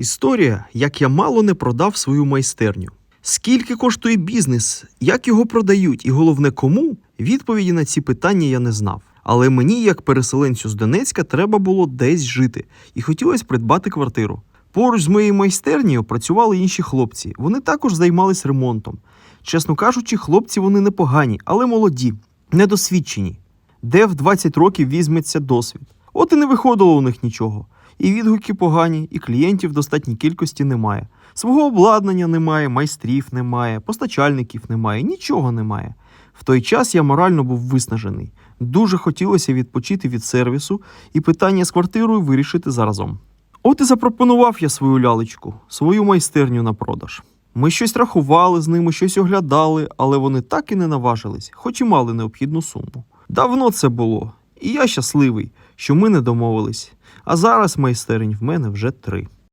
Історія, як я мало не продав свою майстерню. Скільки коштує бізнес, як його продають, і головне кому? Відповіді на ці питання я не знав. Але мені, як переселенцю з Донецька, треба було десь жити, і хотілося придбати квартиру. Поруч з моєю майстернею працювали інші хлопці. Вони також займались ремонтом. Чесно кажучи, хлопці вони непогані, але молоді, недосвідчені. Де в 20 років візьметься досвід? От і не виходило у них нічого. І відгуки погані, і клієнтів достатній кількості немає. Свого обладнання немає, майстрів немає, постачальників немає, нічого немає. В той час я морально був виснажений. Дуже хотілося відпочити від сервісу і питання з квартирою вирішити заразом. От і запропонував я свою лялечку, свою майстерню на продаж. Ми щось рахували з ними, щось оглядали, але вони так і не наважились, хоч і мали необхідну суму. Давно це було, і я щасливий, що ми не домовились. А зараз майстерень в мене вже три.